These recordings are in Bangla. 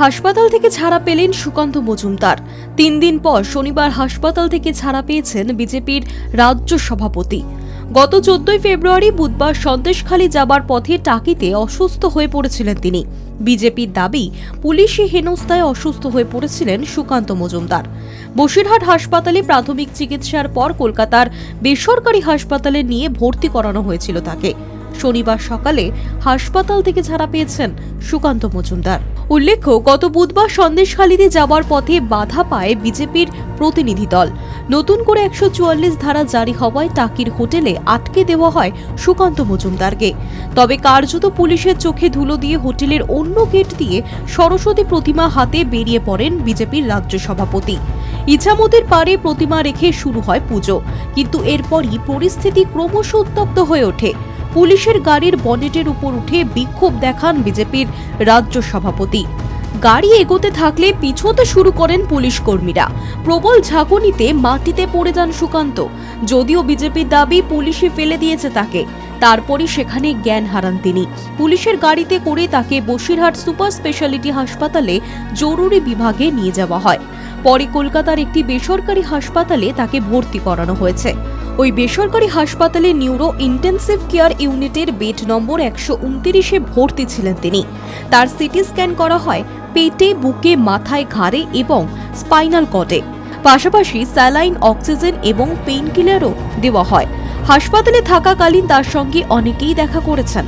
হাসপাতাল থেকে ছাড়া পেলেন সুকান্ত মজুমদার। তিন দিন পর শনিবার হাসপাতাল থেকে ছাড়া পেয়েছেন বিজেপির রাজ্য সভাপতি। গত চোদ্দই ফেব্রুয়ারি বুধবার সন্দেশখালী যাবার পথে টাকিতে অসুস্থ হয়ে পড়েছিলেন তিনি। বিজেপির দাবি, পুলিশি হেনস্থায় অসুস্থ হয়ে পড়েছিলেন সুকান্ত মজুমদার। বসিরহাট হাসপাতালে প্রাথমিক চিকিৎসার পর কলকাতার বেসরকারি হাসপাতালে নিয়ে ভর্তি করানো হয়েছিল তাকে। শনিবার সকালে হাসপাতাল থেকে ছাড়া পেয়েছেন সুকান্ত মজুমদার। উল্লেখ্য, গত বুধবার সন্দেশখালীতে যাওয়ার পথে বাধা পায় বিজেপির প্রতিনিধি দল। নতুন করে একশো চুয়াল্লিশ ধারা জারি হওয়ায় টাকির হোটেলে আটকে দেওয়া হয় সুকান্ত মজুমদারকে। তবে কার্যত পুলিশের চোখে ধুলো দিয়ে হোটেলের অন্য গেট দিয়ে সরস্বতী প্রতিমা হাতে বেরিয়ে পড়েন বিজেপির রাজ্য সভাপতি। ইছামতির পারে প্রতিমা রেখে শুরু হয় পুজো, কিন্তু এরপরই পরিস্থিতি ক্রমশ উত্তপ্ত হয়ে ওঠে। পুলিশের গাড়ির বনেটের উপর উঠে বিক্ষোভ দেখান বিজেপির রাজ্য সভাপতি। গাড়ি এগোতে থাকলে পিছোতে শুরু করেন পুলিশ কর্মীরা। প্রবল ঝাঁকুনিতে মাটিতে পড়ে যান সুকান্ত। যদিও বিজেপির দাবি পুলিশে ফেলে দিয়েছে তাকে, তারপরই সেখানে জ্ঞান হারান তিনি। পুলিশের গাড়িতে করে তাকে বসিরহাট সুপার স্পেশালিটি হাসপাতালে জরুরি বিভাগে নিয়ে যাওয়া হয়। পরে কলকাতার একটি বেসরকারি হাসপাতালে তাকে ভর্তি করানো হয়েছে। ওই বেসরকারি হাসপাতালে নিউরো ইন্টেন্সিভ কেয়ার ইউনিটের বেড নম্বর একশো উনতিরিশে ভর্তি ছিলেন তিনি। তার সিটি স্ক্যান করা হয় পেটে, বুকে, মাথায়, ঘাড়ে এবং স্পাইনাল কটে পাশাপাশি স্যালাইন, অক্সিজেন এবং পেইনকিলারও দেওয়া হয়। হাসপাতালে থাকাকালীন তার সঙ্গে অনেকেই দেখা করেছেন।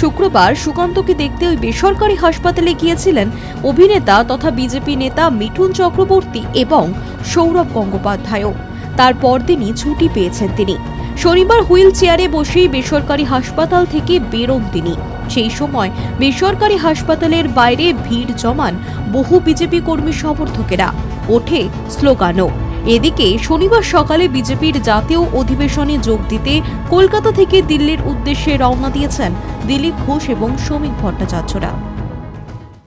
শুক্রবার সুকান্তকে দেখতে ওই বেসরকারি হাসপাতালে গিয়েছিলেন অভিনেতা তথা বিজেপি নেতা মিঠুন চক্রবর্তী এবং সৌরভ গঙ্গোপাধ্যায়ও। তার পরদিনই ছুটি পেয়েছেন তিনি। শনিবার হুইল চেয়ারে বসেই বেসরকারি হাসপাতাল থেকে বেরোন তিনি। সেই সময় বেসরকারি হাসপাতালের বাইরে ভিড় জমান বহু বিজেপি কর্মী সমর্থকেরা। ওঠে স্লোগানও। এদিকে শনিবার সকালে বিজেপির জাতীয় অধিবেশনে যোগ দিতে কলকাতা থেকে দিল্লির উদ্দেশ্যে রওনা দিয়েছেন দিলীপ ঘোষ এবং সৌমিক ভট্টাচার্যরা।